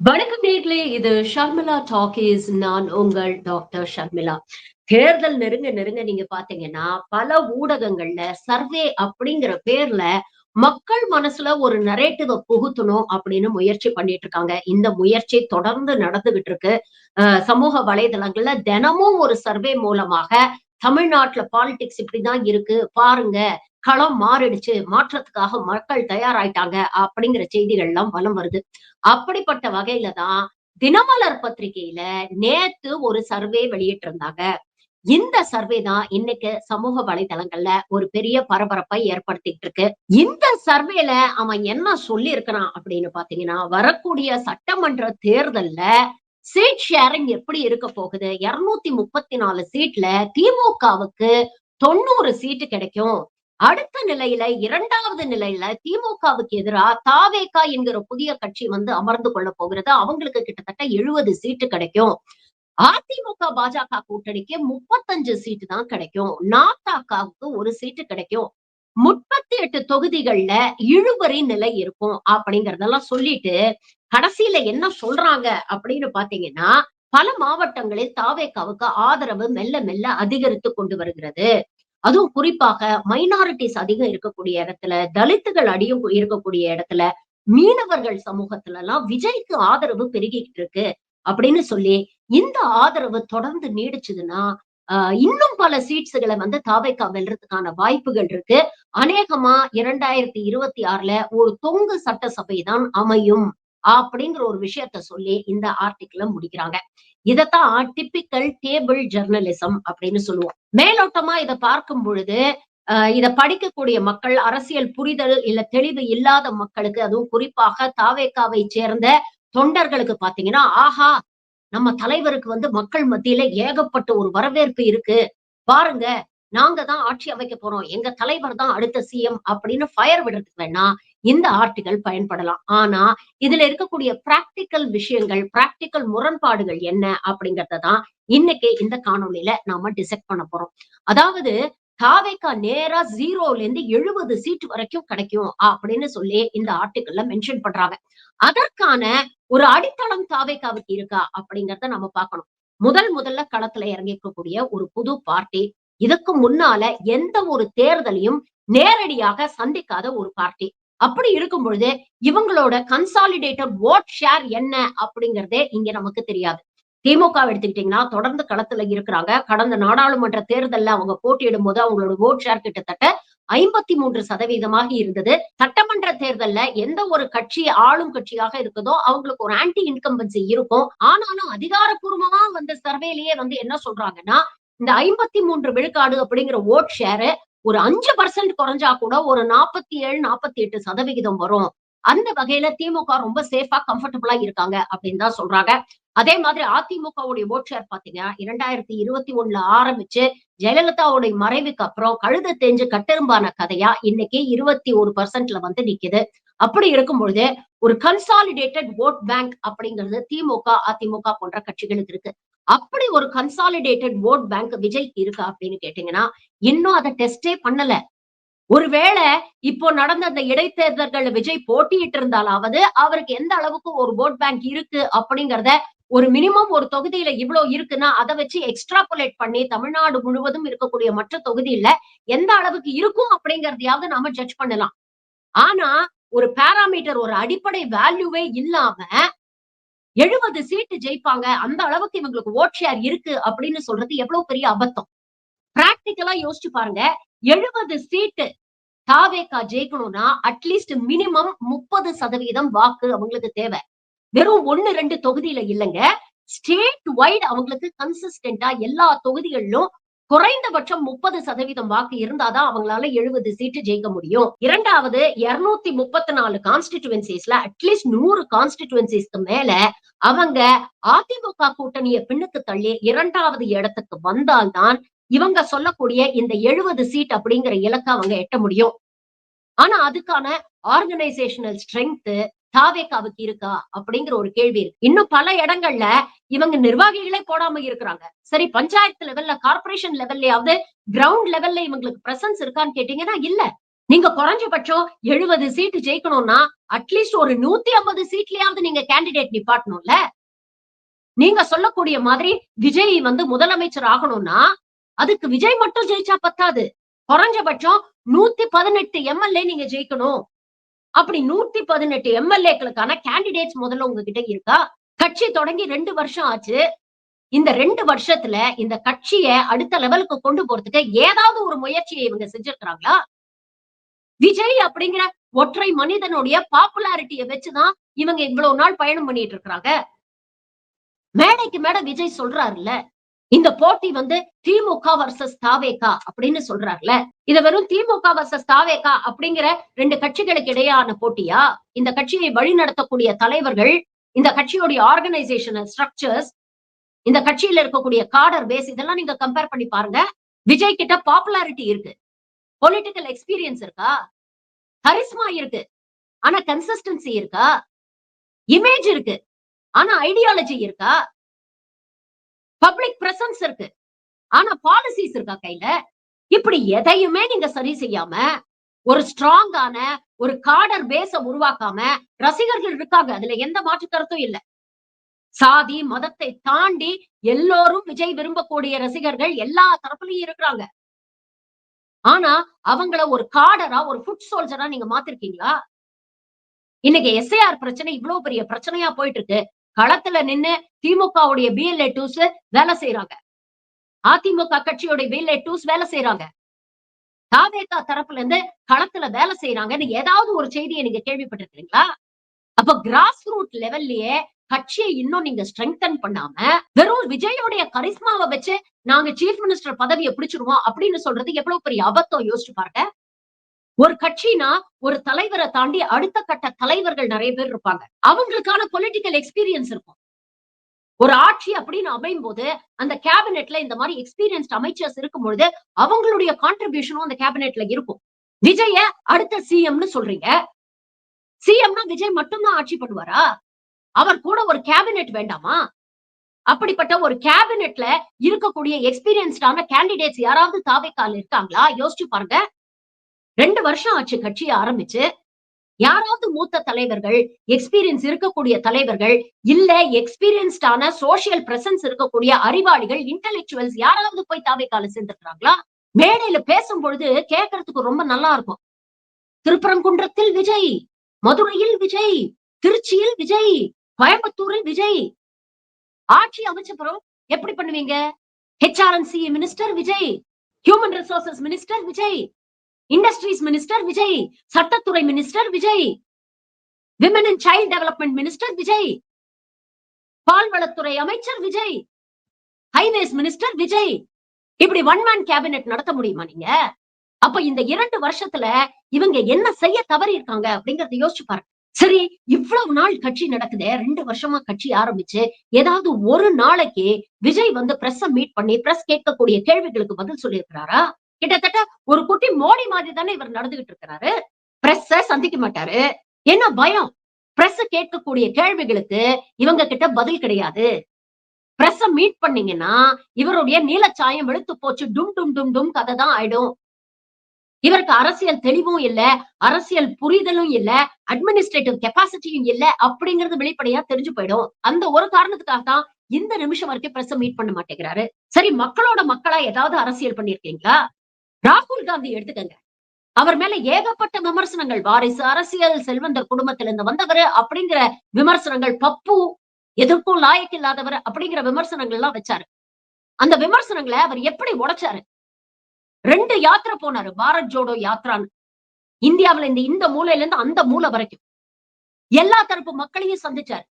வணக்கம் நேர்களே இது ஷர்மிளா டாக்கீஸ். நான் உங்கள் டாக்டர் ஷர்மிளா. தேர்தல் நெருங்க நெருங்க நீங்க பாத்தீங்கன்னா பல ஊடகங்கள்ல சர்வே அப்படிங்கிற பேர்ல மக்கள் மனசுல ஒரு நரேட்டிவ புகுத்தணும் அப்படின்னு முயற்சி பண்ணிட்டு இருக்காங்க. இந்த முயற்சி தொடர்ந்து நடந்துகிட்டு இருக்கு. சமூக வலைதளங்கள்ல தினமும் ஒரு சர்வே மூலமாக தமிழ்நாட்டுல பாலிடிக்ஸ் இப்படிதான் இருக்கு. பாருங்க களம் மாறிடுச்சு. மாற்றத்துக்காக மக்கள் தயாராயிட்டாங்க அப்படிங்கிற செய்திகள் எல்லாம் வலம் வருது. அப்படிப்பட்ட வகையில தான் தினமலர் பத்திரிகையில நேத்து ஒரு சர்வே வெளியிட்டிருந்தாங்க. இந்த சர்வே தான் இன்னைக்கு சமூக வலைதளங்கள்ல ஒரு பெரிய பரபரப்பை ஏற்படுத்திட்டு இருக்கு. இந்த சர்வேல அவன் என்ன சொல்லி இருக்கிறான் அப்படின்னு பாத்தீங்கன்னா வரக்கூடிய சட்டமன்ற தேர்தல்ல சீட் ஷேரிங் எப்படி இருக்க போகுது? இருநூத்தி முப்பத்தி நாலு சீட்ல திமுகவுக்கு தொண்ணூறு சீட்டு கிடைக்கும். அடுத்த நிலையில இரண்டாவது நிலையில திமுகவுக்கு எதிராக தாவேகா என்கிற புதிய கட்சி வந்து அமர்ந்து கொள்ள போகிறது. அவங்களுக்கு கிட்டத்தட்ட எழுபது சீட்டு கிடைக்கும். அதிமுக பாஜக கூட்டணிக்கு முப்பத்தஞ்சு சீட்டு தான் கிடைக்கும். நாத்தாக்காவுக்கு ஒரு சீட்டு கிடைக்கும். முப்பத்தி எட்டு தொகுதிகள்ல இழுபறி நிலை இருக்கும் அப்படிங்கறதெல்லாம் சொல்லிட்டு கடைசியில என்ன சொல்றாங்க அப்படின்னு பாத்தீங்கன்னா பல மாவட்டங்களில் தாவேக்காவுக்கு ஆதரவு மெல்ல மெல்ல அதிகரித்து கொண்டு வருகிறது. அதுவும் குறிப்பாக மைனாரிட்டிஸ் அதிகம் இருக்கக்கூடிய இடத்துல தலித்துகள் அடியும் இருக்கக்கூடிய இடத்துல மீனவர்கள் சமூகத்துல எல்லாம் விஜய்க்கு ஆதரவு பெருகிட்டு இருக்கு அப்படின்னு சொல்லி இந்த ஆதரவு தொடர்ந்து நீடிச்சதுன்னா ஆஹ் இன்னும் பல சீட்ஸுகளை வந்து தாவைக்கா வெல்றதுக்கான வாய்ப்புகள் இருக்கு. அநேகமா இரண்டாயிரத்தி இருபத்தி ஆறுல ஒரு தொங்கு சட்டசபை தான் அமையும் அப்படிங்கிற ஒரு விஷயத்த சொல்லி இந்த ஆர்டிக்கிள முடிக்கிறாங்க. இதத்தான் டிப்பிக்கல் டேபிள் ஜெர்னலிசம் அப்படின்னு சொல்லுவோம். மேலோட்டமா இதை பார்க்கும் பொழுது இதை படிக்கக்கூடிய மக்கள் அரசியல் புரிதல் இல்ல தெளிவு இல்லாத மக்களுக்கு அதுவும் குறிப்பாக தாவேக்காவை சேர்ந்த தொண்டர்களுக்கு பாத்தீங்கன்னா ஆஹா நம்ம தலைவருக்கு வந்து மக்கள் மத்தியில ஏகப்பட்ட ஒரு வரவேற்பு இருக்கு. பாருங்க நாங்க தான் ஆட்சி அமைக்க போறோம். எங்க தலைவர் தான் அடுத்த சிஎம் அப்படின்னு ஃபயர் விடுறதுக்கு வேணா இந்த ஆர்டிகள் பயன்படலாம். ஆனா இதுல இருக்கக்கூடிய பிராக்டிக்கல் விஷயங்கள் பிராக்டிக்கல் முரண்பாடுகள் என்ன அப்படிங்கறத தான் இன்னைக்கு இந்த காணொலியில நாம டிசெக்ட் பண்ண போறோம். அதாவது தாவேக்கா நேரா ஜீரோல இருந்து எழுபது சீட் வரைக்கும் கிடைக்கும் அப்படின்னு சொல்லி இந்த ஆர்டிக்கல்ல மென்ஷன் பண்றாங்க. அதற்கான ஒரு அடித்தளம் தாவேக்காவுக்கு இருக்கா அப்படிங்கறத நம்ம பார்க்கணும். முதல் முதல்ல களத்துல இறங்கிக்கக்கூடிய ஒரு புது பார்ட்டி இதுக்கு முன்னால எந்த ஒரு தேர்தலையும் நேரடியாக சந்திக்காத ஒரு பார்ட்டி அப்படி இருக்கும் பொழுது இவங்களோட கன்சாலிடேட்டட் ஓட் ஷேர் என்ன அப்படிங்கறதே இங்க நமக்கு தெரியாது. திமுக எடுத்துக்கிட்டீங்கன்னா தொடர்ந்து களத்துல இருக்கிறாங்க. கடந்த நாடாளுமன்ற தேர்தல்ல அவங்க போட்டியிடும் போது அவங்களோட ஓட் ஷேர் கிட்டத்தட்ட ஐம்பத்தி மூன்று சதவீதமாக இருந்தது. சட்டமன்ற தேர்தல்ல எந்த ஒரு கட்சி ஆளும் கட்சியாக இருக்குதோ அவங்களுக்கு ஒரு ஆன்டி இன்கம்பன்சி இருக்கும். ஆனாலும் அதிகாரப்பூர்வமா வந்த சர்வேலயே வந்து என்ன சொல்றாங்கன்னா இந்த ஐம்பத்தி மூன்று விழுக்காடு அப்படிங்கிற ஓட் ஷேரு ஒரு அஞ்சு பர்சன்ட் குறைஞ்சா கூட ஒரு நாற்பத்தி ஏழு நாற்பத்தி எட்டு சதவிகிதம் வரும். அந்த வகையில திமுக ரொம்ப சேஃபா கம்ஃபர்டபுளா இருக்காங்க அப்படின்னு தான் சொல்றாங்க. அதே மாதிரி அதிமுகவுடைய ஓட் ஷேர் பாத்தீங்கன்னா இரண்டாயிரத்தி இருபத்தி ஒண்ணுல ஆரம்பிச்சு ஜெயலலிதாவுடைய மறைவுக்கு அப்புறம் கழுத தேஞ்சு கட்டெரும்பான கதையா இன்னைக்கு இருபத்தி ஒரு பர்சன்ட்ல வந்து நிக்குது. அப்படி இருக்கும் பொழுது ஒரு கன்சாலிடேட்டட் ஓட் பேங்க் அப்படிங்கிறது திமுக அதிமுக போன்ற கட்சிகளுக்கு இருக்கு. அப்படி ஒரு கன்சாலிடேட்டட் ஓட் பேங்க் விஜய் இருக்கா அப்படின்னு கேட்டீங்கன்னா இன்னும் அதை டெஸ்டே பண்ணல. ஒருவேளை இப்போ நடந்த அந்த இடைத்தேர்தல்கள் விஜய் போட்டியிட்டு இருந்தாலாவது அவருக்கு எந்த அளவுக்கு ஒரு ஓட் பேங்க் இருக்கு அப்படிங்கறத ஒரு மினிமம் ஒரு தொகுதியில இவ்வளவு இருக்குன்னா அதை வச்சு எக்ஸ்ட்ராபுலேட் பண்ணி தமிழ்நாடு முழுவதும் இருக்கக்கூடிய மற்ற தொகுதியில எந்த அளவுக்கு இருக்கும் அப்படிங்கறதையாவது நாம ஜட்ஜ் பண்ணலாம். ஆனா ஒரு பேராமீட்டர் ஒரு அடிப்படை வேல்யூவே இல்லாம எழுபது சீட்டு ஜெயிப்பாங்க. அந்த அளவுக்கு இவங்களுக்கு ஓட் ஷேர் இருக்கு அப்படின்னு சொல்றது எவ்வளவு பெரிய அபத்தம். பிராக்டிக்கலா யோசிச்சு பாருங்க. எழுபது சீட்டு தாவேக்கா ஜெயிக்கணும்னா அட்லீஸ்ட் மினிமம் முப்பது சதவீதம் வாக்கு அவங்களுக்கு தேவை. வெறும் ஒண்ணு ரெண்டு தொகுதியில இல்லைங்க. ஸ்டேட் வைட் அவங்களுக்கு கன்சிஸ்டன்டா எல்லா தொகுதிகளிலும் குறைந்தபட்சம் முப்பது சதவீதம் வாக்கு இருந்தாதான் அவங்களால எழுபது சீட்டு ஜெயிக்க முடியும். இரண்டாவது இருநூத்தி முப்பத்தி நாலு கான்ஸ்டிடுவன்சிஸ்ல அட்லீஸ்ட் நூறு கான்ஸ்டிடுவன்சிஸ்க்கு மேல அவங்க அதிமுக கூட்டணியை பின்னுக்கு தள்ளி இரண்டாவது இடத்துக்கு வந்தால்தான் இவங்க சொல்லக்கூடிய இந்த எழுபது சீட் அப்படிங்கிற இலக்கை அவங்க எட்ட முடியும். ஆனா அதுக்கான ஆர்கனைசேஷனல் ஸ்ட்ரென்த் தாவேக்காவுக்கு இருக்கா அப்படிங்கிற ஒரு கேள்வி இருக்கு. இன்னும் பல இடங்கள்ல இவங்க நிர்வாகிகளே போடாம இருக்கிறாங்க. சரி பஞ்சாயத்து லெவல்ல கார்பரேஷன் லெவல்லையாவது கிரவுண்ட் லெவல்ல இவங்களுக்கு பிரசன்ஸ் இருக்கான்னு கேட்டீங்கன்னா இல்ல. நீங்க குறைஞ்சபட்சம் எழுபது சீட்டு ஜெயிக்கணும்னா அட்லீஸ்ட் ஒரு நூத்தி ஐம்பது சீட்லயாவது நீங்க கேண்டிடேட் நிப்பாட்டணும்ல. நீங்க சொல்லக்கூடிய மாதிரி விஜய் வந்து முதலமைச்சர் ஆகணும்னா அதுக்கு விஜய் மட்டும் ஜெயிச்சா பத்தாது. குறைஞ்சபட்சம் நூத்தி பதினெட்டு எம்எல்ஏ நீங்க ஜெயிக்கணும். அப்படி நூத்தி பதினெட்டு எம்எல்ஏக்களுக்கான கேண்டிடேட்ஸ் முதல்ல உங்ககிட்ட இருக்கா? கட்சி தொடங்கி ரெண்டு வருஷம் ஆச்சு. இந்த ரெண்டு வருஷத்துல இந்த கட்சியை அடுத்த லெவலுக்கு கொண்டு போறதுக்கு ஏதாவது ஒரு முயற்சியை இவங்க செஞ்சிருக்கிறாங்களா? விஜய் அப்படிங்கிற ஒற்றை மனிதனுடைய பாப்புலாரிட்டியை வச்சுதான் இவங்க இவ்வளவு நாள் பயணம் பண்ணிட்டு இருக்கிறாங்க. மேடைக்கு மேட விஜய் சொல்றாருல்ல இந்த போட்டி வந்து திமுக வர்சஸ் தாவேகா அப்படின்னு சொல்றாருல. இத வெறும் திமுக வர்சஸ் தாவேகா அப்படிங்கிற ரெண்டு கட்சிகளுக்கு இடையான போட்டியா? இந்த கட்சியை வழிநடத்தக்கூடிய தலைவர்கள் இந்த கட்சியோடைய ஆர்கனைசேஷன் ஸ்ட்ரக்சர்ஸ் இந்த கட்சியில இருக்கக்கூடிய காடர் பேஸ் இதெல்லாம் நீங்க கம்பேர் பண்ணி பாருங்க. விஜய் கிட்ட பாப்புலாரிட்டி இருக்கு. பொலிட்டிக்கல் எக்ஸ்பீரியன்ஸ் இருக்கா? கரிஸ்மா இருக்கு. ஆனா கன்சிஸ்டன்சி இருக்கா? இமேஜ் இருக்கு. ஆனா ஐடியாலஜி இருக்கா? பப்ளிக் பிரசன்ஸ் இருக்கு. ஆனா பாலிசிஸ் இருக்கா கையில? இப்படி எதையுமே நீங்க சரி செய்யாம ஒரு ஸ்ட்ராங்கான ஒரு காடர் பேஸ உருவாக்காம ரசிகர்கள் இருக்காங்க. அதுல எந்த மாற்று கருத்தும் இல்ல. சாதி மதத்தை தாண்டி எல்லோரும் விஜய் விரும்பக்கூடிய ரசிகர்கள் எல்லா தரப்புலயும் இருக்கிறாங்க. ஆனா அவங்கள ஒரு காடரா ஒரு ஃபுட் சோல்ஜரா நீங்க மாத்திருக்கீங்களா? இன்னைக்கு எஸ்ஐஆர் பிரச்சனை இவ்வளவு பெரிய பிரச்சனையா போயிட்டு இருக்கு. களத்துல நின்னு திமுகவுடைய பிஎல்ஏ டூஸ் வேலை செய்யறாங்க அதிமுக கட்சியோட பிஎல்ஏ டூஸ் வேலை செய்யறாங்க தாவேகா தரப்புல இருந்து களத்துல வேலை செய்யறாங்கன்னு ஏதாவது ஒரு செய்தியை நீங்க கேள்விப்பட்டிருக்கீங்களா அப்ப கிராஸ் ரூட் லெவல்லயே கட்சியை இன்னும் நீங்க ஸ்ட்ரெங்தன் பண்ணாம வெறும் விஜயோடைய கரிஸ்மாவை வச்சு நாங்க சீஃப் மினிஸ்டர் பதவியை பிடிச்சிருவோம் அப்படின்னு சொல்றது எவ்வளவு பெரிய அபத்தம் யோசிச்சு பாருங்க. ஒரு கட்சினா ஒரு தலைவரை தாண்டி அடுத்த கட்ட தலைவர்கள் நிறைய பேர் இருப்பாங்க. அவங்களுக்கான பொலிட்டிக்கல் எக்ஸ்பீரியன்ஸ் இருக்கும். ஒரு ஆட்சி அப்படின்னு அமையும் போது அந்த கேபினெட்ல இந்த மாதிரி எக்ஸ்பீரியன்ஸ்ட் அமைச்சர்ஸ் இருக்கும் பொழுது அவங்களுடைய கான்ட்ரிபியூஷனும் அந்த கேபினெட்ல இருக்கும். விஜய அடுத்த சிஎம்னு சொல்றீங்க. சிஎம்னா விஜய் மட்டும்தான் ஆட்சி பண்ணுவாரா? அவர் கூட ஒரு கேபினெட் வேண்டாமா? அப்படிப்பட்ட ஒரு கேபினெட்ல இருக்கக்கூடிய எக்ஸ்பீரியன்ஸ்டான கேண்டிடேட்ஸ் யாராவது தாவைக்கால் இருக்காங்களா? யோசிச்சு பாருங்க. ரெண்டு வருஷம் ஆச்சு கட்சியை ஆரம்பிச்சு. யாராவது மூத்த தலைவர்கள் எக்ஸ்பீரியன்ஸ் இருக்கக்கூடிய தலைவர்கள் இல்ல எக்ஸ்பீரியன்ஸ்டான சோசியல் பிரசன்ஸ் இருக்கக்கூடிய அறிவாளிகள் இன்டலெக்சுவல்ஸ் யாராவது போய் தாவைக்கால சேர்ந்துருக்காங்களா மேடையில பேசும் பொழுது கேட்கறதுக்கு ரொம்ப நல்லா இருக்கும். திருப்பரங்குன்றத்தில் விஜய் மதுரையில் விஜய் திருச்சியில் விஜய் கோயம்புத்தூரில் விஜய். ஆட்சி அமைச்சபுறம் எப்படி பண்ணுவீங்க? HRNC minister Vijay human resources minister Vijay. Industries minister Vijay சட்டத்துறை minister Vijay women and child development minister Vijay பால்வளத்துறை அமைச்சர் விஜய் ஹைவேஸ் மினிஸ்டர் விஜய் இப்படி ஒன் மேன் கேபினெட் நடத்த முடியுமா நீங்க? அப்ப இந்த இரண்டு வருஷத்துல இவங்க என்ன செய்ய தவறி இருக்காங்க அப்படிங்கறத யோசிச்சு பாருங்க. சரி இவ்வளவு நாள் கட்சி நடக்குதே ரெண்டு வருஷமா கட்சி ஆரம்பிச்சு ஏதாவது ஒரு நாளைக்கு விஜய் வந்து பிரஸ் மீட் பண்ணி பிரஸ் கேட்கக்கூடிய கேள்விகளுக்கு பதில் சொல்லியிருக்கிறாரா? கிட்டத்தட்ட ஒரு குட்டி மோடி மாதிரி தானே இவர் நடந்துகிட்டு இருக்கிறாரு. பிரஸ்ஸ சந்திக்க மாட்டாரு. என்ன பயம்? பிரஸ் கேட்கக்கூடிய கேள்விகளுக்கு இவங்க கிட்ட பதில் கிடையாது. பிரஸ்ஸ மீட் பண்ணீங்கன்னா இவருடைய நீலச்சாயம் வெளுத்து போச்சு. டும் டும் டும் டும் கதை தான் ஆயிடும். இவருக்கு அரசியல் தெளிவும் இல்ல அரசியல் புரிதலும் இல்ல அட்மினிஸ்ட்ரேட்டிவ் கெப்பாசிட்டியும் இல்ல அப்படிங்கறது வெளிப்படையா தெரிஞ்சு போயிடும். அந்த ஒரு காரணத்துக்காக தான் இந்த நிமிஷம் வரைக்கும் பிரஸ் மீட் பண்ண மாட்டேங்கிறாரு. சரி மக்களோட மக்களா ஏதாவது அரசியல் பண்ணிருக்கீங்களா ராகுல் காந்தி எடுத்துக்கங்க. அவர் மேல ஏகப்பட்ட விமர்சனங்கள். வாரிசு அரசியல் செல்வந்தர் குடும்பத்திலிருந்து வந்தவர் அப்படிங்கிற விமர்சனங்கள் பப்பு எதற்கும் லாயக்கு இல்லாதவர் அப்படிங்கிற விமர்சனங்கள் எல்லாம் வச்சாரு. அந்த விமர்சனங்களை அவர் எப்படி உடைச்சாரு? ரெண்டு யாத்திரை போனாரு. பாரத் ஜோடோ யாத்ரான்னு. இந்தியாவுல இந்த இந்த மூலையில இருந்து அந்த மூலை வரைக்கும். எல்லா தரப்பு மக்களையும் சந்திச்சாரு.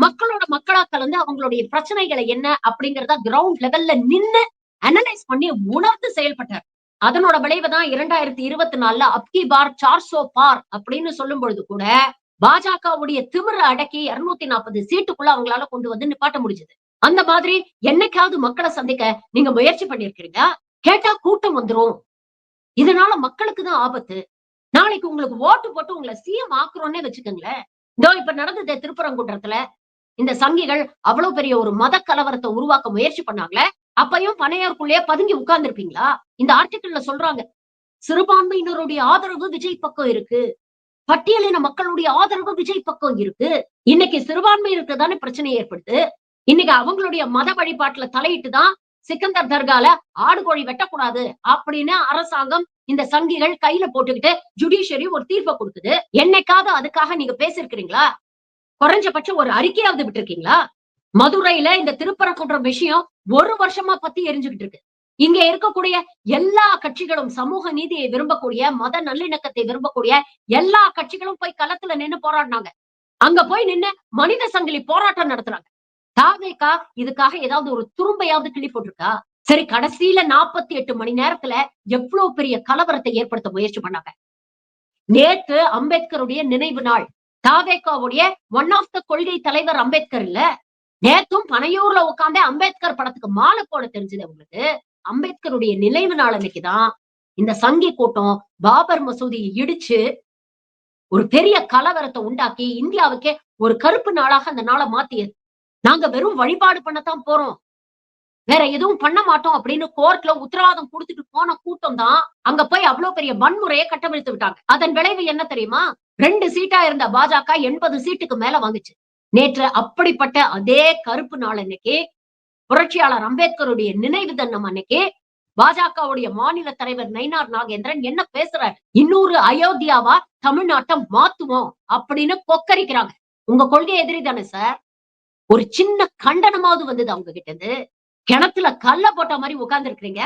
மக்களோட மக்களா கலந்து அவங்களுடைய பிரச்சனைகளை என்ன அப்படிங்கறத கிரவுண்ட் லெவல்ல நின்னு அனலைஸ் பண்ணி உணர்ந்து செயல்பட்டார். அதனோட விளைவு தான் இரண்டாயிரத்தி இருபத்தி நாலுல அப்கி பார் சார்சோ பார் அப்படின்னு சொல்லும் பொழுது கூட பாஜகவுடைய திமிர அடக்கி இருநூத்தி நாற்பது சீட்டுக்குள்ள அவங்களால கொண்டு வந்து நிப்பாட்ட முடிஞ்சது. அந்த மாதிரி என்னைக்காவது மக்களை சந்திக்க நீங்க முயற்சி பண்ணிருக்கீங்க கேட்டா கூட்டம் வந்துரும். இதனால மக்களுக்கு தான் ஆபத்து. நாளைக்கு உங்களுக்கு ஓட்டு போட்டு உங்களை சிஎம் ஆக்குறோம்னே வச்சுக்கோங்களேன். இதோ இப்ப நடந்தது திருப்பரங்குன்றத்துல இந்த சங்கிகள் அவ்வளவு பெரிய ஒரு மத கலவரத்தை உருவாக்க முயற்சி பண்ணாங்களே அப்பையும் பனையாருக்குள்ளேயே பதுங்கி உட்கார்ந்துருப்பீங்களா? இந்த ஆர்டிக்கிள்ல சொல்றாங்க சிறுபான்மையினருடைய ஆதரவு விஜய் பக்கம் இருக்கு. பட்டியலின மக்களுடைய ஆதரவு விஜய் பக்கம் இருக்கு. இன்னைக்கு சிறுபான்மையினருக்கு தானே பிரச்சனை ஏற்படுது இன்னைக்கு அவங்களுடைய மத வழிபாட்டுல தலையிட்டு தான் சிக்கந்தர் தர்கால ஆடு கோழி வெட்டக்கூடாது அப்படின்னு அரசாங்கம் இந்த சங்கிகள் கையில போட்டுக்கிட்டு ஜுடிஷியரி ஒரு தீர்ப்பை கொடுக்குது. என்னைக்காவது அதுக்காக நீங்க பேசிருக்கிறீங்களா குறைஞ்சபட்சம் ஒரு அறிக்கையாவது விட்டுருக்கீங்களா? மதுரையில இந்த திருப்பரங்குன்றம் விஷயம் ஒரு வருஷமா பத்தி எரிஞ்சுக்கிட்டு இருக்கு. இங்க இருக்கக்கூடிய எல்லா கட்சிகளும் சமூக நீதியை விரும்பக்கூடிய மத நல்லிணக்கத்தை விரும்பக்கூடிய எல்லா கட்சிகளும் போய் களத்துல நின்னு போராடினாங்க. அங்க போய் நின்னு மனித சங்கிலி போராட்டம் நடத்துறாங்க. தாவேக்கா இதுக்காக ஏதாவது ஒரு துரும்பையாவது கிளி போட்டிருக்கா? சரி கடைசியில நாற்பத்தி எட்டு மணி நேரத்துல எவ்வளவு பெரிய கலவரத்தை ஏற்படுத்த முயற்சி பண்ணாங்க? நேத்து அம்பேத்கருடைய நினைவு நாள். தாவேக்காவுடைய ஒன் ஆஃப் த கொள்கை தலைவர் அம்பேத்கர் இல்ல? நேத்தும் பனையூர்ல உட்காந்தே அம்பேத்கர் படத்துக்கு மாலை போட தெரிஞ்சது உங்களுக்கு. அம்பேத்கருடைய நினைவு நாள் அன்னைக்குதான் இந்த சங்கி கூட்டம் பாபர் மசூதியை இடிச்சு ஒரு பெரிய கலவரத்தை உண்டாக்கி இந்தியாவுக்கே ஒரு கருப்பு நாளாக அந்த நாளை மாத்தியது. நாங்க வெறும் வழிபாடு பண்ணத்தான் போறோம். வேற எதுவும் பண்ண மாட்டோம் அப்படின்னு கோர்ட்ல உத்தரவாதம் கொடுத்துட்டு போன கூட்டம் தான் அங்க போய் அவ்வளவு பெரிய வன்முறையை கட்டமிழ்த்து விட்டாங்க. அதன் விளைவு என்ன தெரியுமா? ரெண்டு சீட்டா இருந்த பாஜக எண்பது சீட்டுக்கு மேல வாங்குச்சு. நேற்று அப்படிப்பட்ட அதே கருப்பு நாள் அன்னைக்கு புரட்சியாளர் அம்பேத்கருடைய நினைவு தினம் அன்னைக்கு பாஜகவுடைய மாநில தலைவர் நயினார் நாகேந்திரன் என்ன பேசுறாரு? இன்னொரு அயோத்தியாவா தமிழ்நாட்டை மாத்துவோம் அப்படின்னு கொக்கரிக்கிறாங்க. உங்க கொள்கை எதிரி தானே சார்? ஒரு சின்ன கண்டனமாவது வந்தது அவங்க கிட்ட இருந்து கிணத்துல கல்ல போட்ட மாதிரி உட்கார்ந்து இருக்கிறீங்க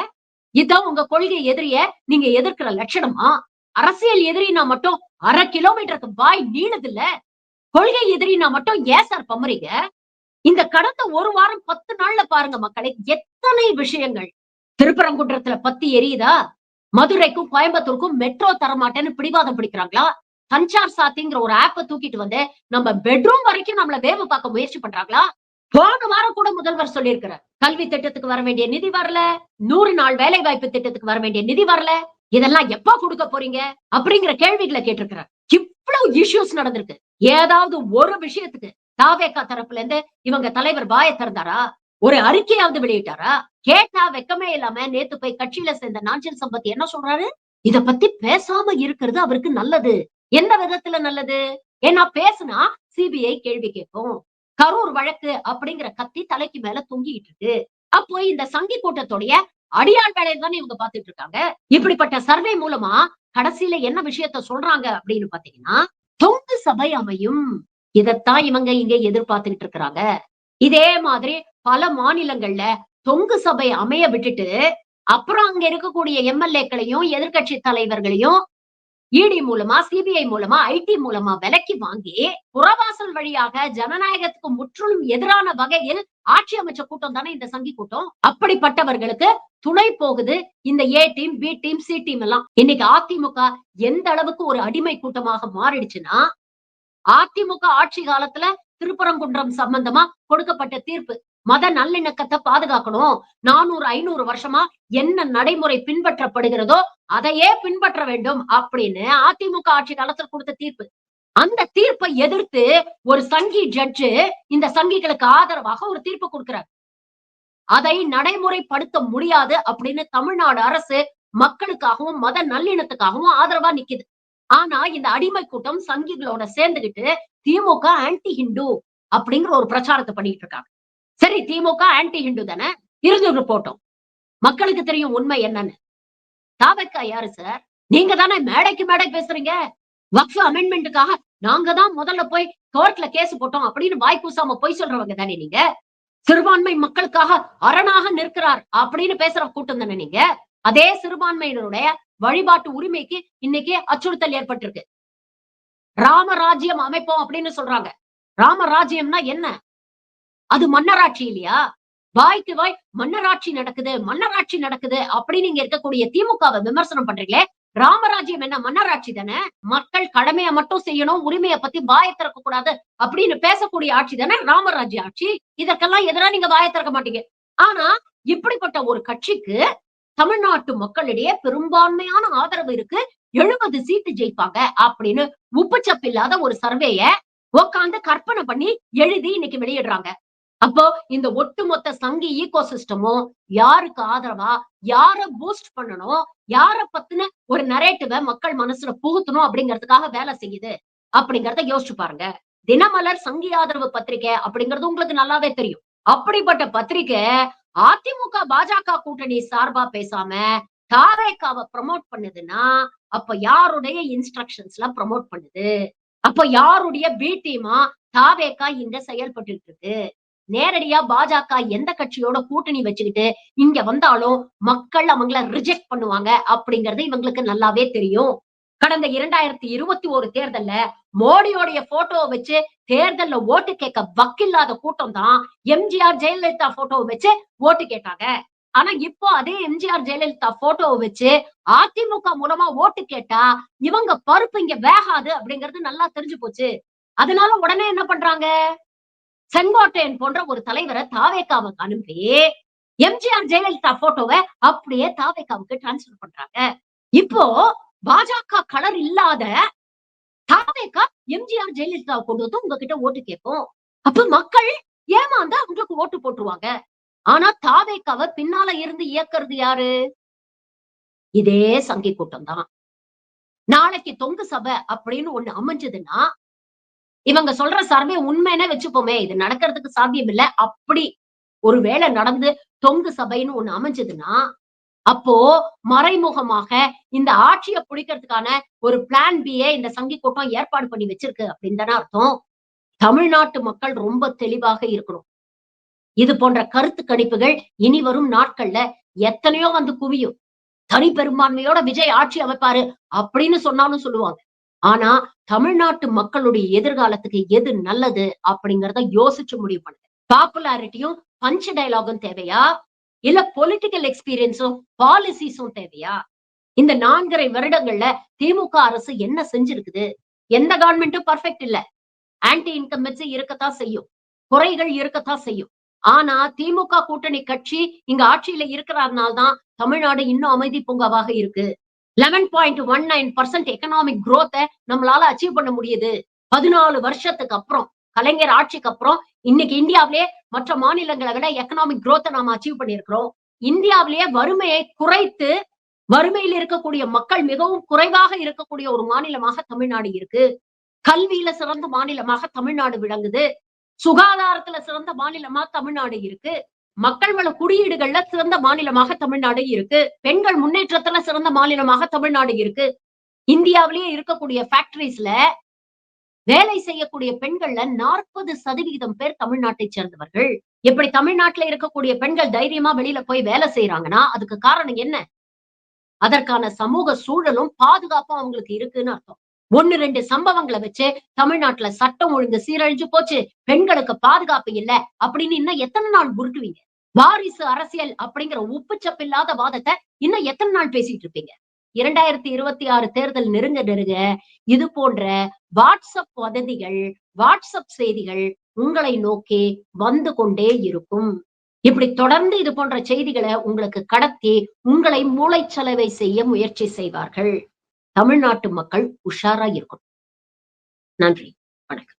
இதான் உங்க கொள்கை எதிரிய நீங்க எதிர்க்கிற லட்சணமா? அரசியல் எதிரினா மட்டும் அரை கிலோமீட்டருக்கு பாய் நீளது இல்ல கொள்கை எதிரினா மட்டும் ஏன் சார் பம்புறீங்க? இந்த கடந்த ஒரு வாரம் பத்து நாள்ல பாருங்க மக்களை எத்தனை விஷயங்கள். திருப்பரங்குன்றத்துல பத்தி எரியுதா? மதுரைக்கும் கோயம்புத்தூருக்கும் மெட்ரோ தரமாட்டேன்னு பிடிவாதம் பிடிக்கிறாங்களா? சஞ்சார் சாத்திங்கிற ஒரு ஆப்பை தூக்கிட்டு வந்து நம்ம பெட்ரூம் வரைக்கும் நம்மள வேவு பார்க்க முயற்சி பண்றாங்களா? போன வாரம் கூட முதல்வர் சொல்லியிருக்கிறார் கல்வி திட்டத்துக்கு வர வேண்டிய நிதி வரல நூறு நாள் வேலை வாய்ப்பு திட்டத்துக்கு வர வேண்டிய நிதி வரல இதெல்லாம் எப்ப கொடுக்க போறீங்க? அப்படிங்கிற கேள்விகளை கேட்டிருக்கிறார். இவ்வளவு இஷ்யூஸ் நடந்திருக்கு. ஏதாவது ஒரு விஷயத்துக்கு தாவேக்கா தரப்புல இருந்து இவங்க தலைவர் வாய திறந்தாரா? ஒரு அறிக்கையாவது வெளியிட்டாரா? கேட்டா வெக்கமே இல்லாம நேத்து போய் கட்சியில சேர்ந்த நாஞ்சல் சம்பத் என்ன சொல்றாரு? இத பத்தி பேசாம இருக்கிறது அவருக்கு நல்லது. எந்த விதத்துல நல்லது? ஏன்னா பேசுனா சிபிஐ கேள்வி கேட்கும். கரூர் வழக்கு அப்படிங்கிற கத்தி தலைக்கு மேல தொங்கிட்டு இருக்கு. அப்போ இந்த சங்கி கூட்டத்துடைய அடியான் வேலையை தானே இவங்க பாத்துட்டு இருக்காங்க? இப்படிப்பட்ட சர்வே மூலமா கடைசியில என்ன விஷயத்த சொல்றாங்க அப்படின்னு பாத்தீங்கன்னா தொங்கு சபை அமையும். இதத்தான் இவங்க இங்க எதிர்பார்த்துக்கிட்டு இருக்கிறாங்க. இதே மாதிரி பல மாநிலங்கள்ல தொங்கு சபை அமைய விட்டுட்டு அப்புறம் அங்க இருக்கக்கூடிய எம்எல்ஏக்களையும் எதிர்கட்சி தலைவர்களையும் இடி மூலமா சிபிஐ மூலமா ஐடி மூலமா விலக்கி வாங்கி புறவாசல் வழியாக ஜனநாயகத்துக்கு முற்றிலும் எதிரான வகையில் ஆட்சி அமைச்ச கூட்டம் தானே இந்த சங்கி கூட்டம்? அப்படிப்பட்டவர்களுக்கு துணை போகுது இந்த A team B team C team எல்லாம். இன்னைக்கு அதிமுக எந்த அளவுக்கு ஒரு அடிமை கூட்டமாக மாறிடுச்சுன்னா அதிமுக ஆட்சி காலத்துல திருப்பரங்குன்றம் சம்பந்தமா கொடுக்கப்பட்ட தீர்ப்பு. மத நல்லிணக்கத்தை பாதுகாக்கணும். நானூறு ஐநூறு வருஷமா என்ன நடைமுறை பின்பற்றப்படுகிறதோ அதையே பின்பற்ற வேண்டும் அப்படின்னு அதிமுக ஆட்சி காலத்துல கொடுத்த தீர்ப்பு. அந்த தீர்ப்பை எதிர்த்து ஒரு சங்கி ஜட்ஜு இந்த சங்கிகளுக்கு ஆதரவாக ஒரு தீர்ப்பு கொடுக்கிறார். அதை நடைமுறைப்படுத்த முடியாது அப்படின்னு தமிழ்நாடு அரசு மக்களுக்காகவும் மத நல்லிணத்துக்காகவும் ஆதரவா நிக்குது. ஆனா இந்த அடிமை கூட்டம் சங்கிகளோட சேர்ந்துகிட்டு திமுக ஆன்டி ஹிந்து அப்படிங்கிற ஒரு பிரச்சாரத்தை பண்ணிட்டு இருக்காங்க. சரி திமுக ஆன்டி ஹிந்து தானே? இருந்துட்டு போட்டோம். மக்களுக்கு தெரியும் உண்மை என்னன்னு. தாவக்கா யாரு சார் நீங்க தானே மேடைக்கு மேடை பேசுறீங்க. வக்ஃப் அமெண்ட்மெண்ட்டுக்காக நாங்க தான் முதல்ல போய் கோர்ட்ல கேஸ் போட்டோம் அப்படின்னு வாய்ப்பூசாம போய் சொல்றவங்க தானே நீங்க? சிறுபான்மை மக்களுக்காக அரணாக நிற்கிறார் அப்படின்னு பேசுற கூட்டம் தானே நீங்க? அதே சிறுபான்மையினருடைய வழிபாட்டு உரிமைக்கு இன்னைக்கு அச்சுறுத்தல் ஏற்பட்டிருக்கு. ராமராஜ்யம் அமைப்போம் அப்படின்னு சொல்றாங்க. ராமராஜ்யம்னா என்ன? அது மன்னராட்சி இல்லையா? வாய்க்கு வாய் மன்னராட்சி நடக்குது மன்னராட்சி நடக்குது அப்படின்னு நீங்க இருக்கக்கூடிய திமுகவை விமர்சனம் பண்றீங்களே? ராமராஜ்யம் என்ன மன்னராட்சி தானே? மக்கள் கடமையை மட்டும் செய்யணும் உரிமையை பத்தி வாய திறக்க கூடாது அப்படின்னு பேசக்கூடிய ஆட்சி தானே ராமராஜ்ய ஆட்சி? இதற்கெல்லாம் எதனா நீங்க வாய திறக்க மாட்டீங்க. ஆனா இப்படிப்பட்ட ஒரு கட்சிக்கு தமிழ்நாட்டு மக்களிடையே பெரும்பான்மையான ஆதரவு இருக்கு. எழுபது சீட்டு ஜெயிப்பாங்க அப்படின்னு உப்புச்சப்பு இல்லாத ஒரு சர்வேய உக்காந்து கற்பனை பண்ணி எழுதி இன்னைக்கு வெளியிடுறாங்க. அப்போ இந்த ஒட்டுமொத்த சங்கி ஈகோ சிஸ்டமும் யாருக்கு ஆதரவா யார பூஸ்ட் பண்ணணும் யார பத்தின ஒரு நரேட்டிவ மக்கள் மனசுல புகுத்தணும் அப்படிங்கிறதுக்காக வேலை செய்யுது அப்படிங்கறத யோசிச்சு பாருங்க. தினமலர் சங்கி ஆதரவு பத்திரிகை அப்படிங்கிறது உங்களுக்கு நல்லாவே தெரியும். அப்படிப்பட்ட பத்திரிகை அதிமுக பாஜக கூட்டணி சார்பா பேசாம தாவேக்காவை ப்ரமோட் பண்ணுதுன்னா அப்ப யாருடைய இன்ஸ்ட்ரக்ஷன்ஸ்ல ப்ரமோட் பண்ணுது? அப்ப யாருடைய பி டீமா தாவேக்கா இங்க செயல்பட்டு இருக்கு? நேரடியா பாஜக எந்த கட்சியோட கூட்டணி வச்சுக்கிட்டு இங்க வந்தாலும் மக்கள் அவங்கள ரிஜெக்ட் பண்ணுவாங்க அப்படிங்கறது இவங்களுக்கு நல்லாவே தெரியும். கடந்த இரண்டாயிரத்தி இருபத்தி ஒரு தேர்தல்ல மோடியோடைய போட்டோவை வச்சு தேர்தல்ல ஓட்டு கேட்க வக்கில்லாத கூட்டம் தான் எம்ஜிஆர் ஜெயலலிதா போட்டோவை வச்சு ஓட்டு கேட்டாங்க. ஆனா இப்போ அதே எம்ஜிஆர் ஜெயலலிதா போட்டோவை வச்சு அதிமுக மூலமா ஓட்டு கேட்டா இவங்க பருப்பு இங்க வேகாது அப்படிங்கிறது நல்லா தெரிஞ்சு போச்சு. அதனால உடனே என்ன பண்றாங்க? செங்கோட்டையன் போன்ற ஒரு தலைவரை தாவேக்காவுக்கு அனுப்பி எம்ஜிஆர் ஜெயலலிதா போட்டோவை அப்படியே தாவேக்காவுக்கு டிரான்ஸ்பர் பண்றாங்க. இப்போ பாஜக கலர் இல்லாத தாவேக்கா எம்ஜிஆர் ஜெயலலிதா கொண்டு வந்து உங்ககிட்ட ஓட்டு கேட்கும் அப்ப மக்கள் ஏமாந்து அவங்களுக்கு ஓட்டு போட்டுருவாங்க. ஆனா தாவேக்காவை பின்னால இருந்து இயக்குறது யாரு? இதே சங்கி கூட்டம் தான். நாளைக்கு தொங்கு சபை அப்படின்னு ஒண்ணு அமைஞ்சதுன்னா இவங்க சொல்ற சர்வே உண்மைன்னு வச்சுப்போமே இது நடக்கிறதுக்கு சாத்தியம் இல்ல. அப்படி ஒருவேளை நடந்து தொங்கு சபைன்னு ஒண்ணு அமைஞ்சதுன்னா அப்போ மறைமுகமாக இந்த ஆட்சியை பிடிக்கிறதுக்கான ஒரு பிளான் பியே இந்த சங்கி கூட்டம் ஏற்பாடு பண்ணி வச்சிருக்கு அப்படின்னு தானே அர்த்தம். தமிழ்நாட்டு மக்கள் ரொம்ப தெளிவாக இருக்கணும். இது போன்ற கருத்து கணிப்புகள் இனி வரும் நாட்கள்ல எத்தனையோ வந்து குவியும். தனி பெரும்பான்மையோட விஜய் ஆட்சி அமைப்பாரு அப்படின்னு சொன்னாலும் சொல்லுவாங்க. ஆனா தமிழ்நாட்டு மக்களுடைய எதிர்காலத்துக்கு எது நல்லது அப்படிங்கறத யோசிச்சு முடிவு பண்ணுங்க பாப்புலாரிட்டியும் பஞ்ச டயலாகும் தேவையா? இல்ல பொலிட்டிக்கல் எக்ஸ்பீரியன்ஸும் பாலிசிஸும் தேவையா? இந்த நான்கரை வருடங்கள்ல திமுக அரசு என்ன செஞ்சிருக்குது? எந்த கவர்மெண்ட்டும் பர்ஃபெக்ட் இல்ல. ஆன்டி இன்கம்பன்சி இருக்கத்தான் செய்யும். குறைகள் இருக்கத்தான் செய்யும். ஆனா திமுக கூட்டணி கட்சி இங்க ஆட்சியில இருக்கிறதுனால தான் தமிழ்நாடு இன்னும் அமைதி பூங்காவாக இருக்கு. Eleven point one nine percent economic குரோத்தை நம்மளால அச்சீவ் பண்ண முடியுது. பதினாலு வருஷத்துக்கு அப்புறம் கலைஞர் ஆட்சிக்கு அப்புறம் இன்னைக்கு இந்தியாவிலேயே மற்ற மாநிலங்களை விட எக்கனாமிக் குரோத்தை நாம அச்சீவ் பண்ணியிருக்கிறோம். இந்தியாவிலேயே வறுமையை குறைத்து வறுமையில் இருக்கக்கூடிய மக்கள் மிகவும் குறைவாக இருக்கக்கூடிய ஒரு மாநிலமாக தமிழ்நாடு இருக்கு. கல்வியில சிறந்த மாநிலமாக தமிழ்நாடு விளங்குது. சுகாதாரத்துல சிறந்த மாநிலமா தமிழ்நாடு இருக்கு. மக்கள் வள குடியீடுகள்ல சிறந்த மாநிலமாக தமிழ்நாடு இருக்கு. பெண்கள் முன்னேற்றத்துல சிறந்த மாநிலமாக தமிழ்நாடு இருக்கு. இந்தியாவிலேயே இருக்கக்கூடிய ஃபேக்டரிஸ்ல வேலை செய்யக்கூடிய பெண்கள்ல நாற்பது சதவிகிதம் பேர் தமிழ்நாட்டை சேர்ந்தவர்கள். எப்படி தமிழ்நாட்டுல இருக்கக்கூடிய பெண்கள் தைரியமா வெளியில போய் வேலை செய்யறாங்கன்னா அதுக்கு காரணம் என்ன? அதற்கான சமூக சூழலும் பாதுகாப்பும் அவங்களுக்கு இருக்குன்னு அர்த்தம். ஒன்னு ரெண்டு சம்பவங்களை வச்சு தமிழ்நாட்டுல சட்டம் ஒழுங்கு சீரழிஞ்சு போச்சு. பெண்களுக்கு பாதுகாப்பு இல்ல அப்படின்னு இன்னும் எத்தனை நாள் உருட்டுவீங்க? வாரிசு அரசியல் அப்படிங்கிற உப்புச்சப்பில்லாத வாதத்தை இன்னும் எத்தனை நாள் பேசிட்டு இருப்பீங்க? இரண்டாயிரத்தி இருபத்தி ஆறு தேர்தல் நெருங்க நெருங்க இது போன்ற வாட்ஸ்அப் வதந்திகள் வாட்ஸ்அப் செய்திகள் உங்களை நோக்கி வந்து கொண்டே இருக்கும். இப்படி தொடர்ந்து இது போன்ற செய்திகளை உங்களுக்கு கடத்தி உங்களை மூளைச்சலவை செய்ய முயற்சி செய்வார்கள். தமிழ்நாட்டு மக்கள் உஷாரா இருக்கணும். நன்றி. வணக்கம்.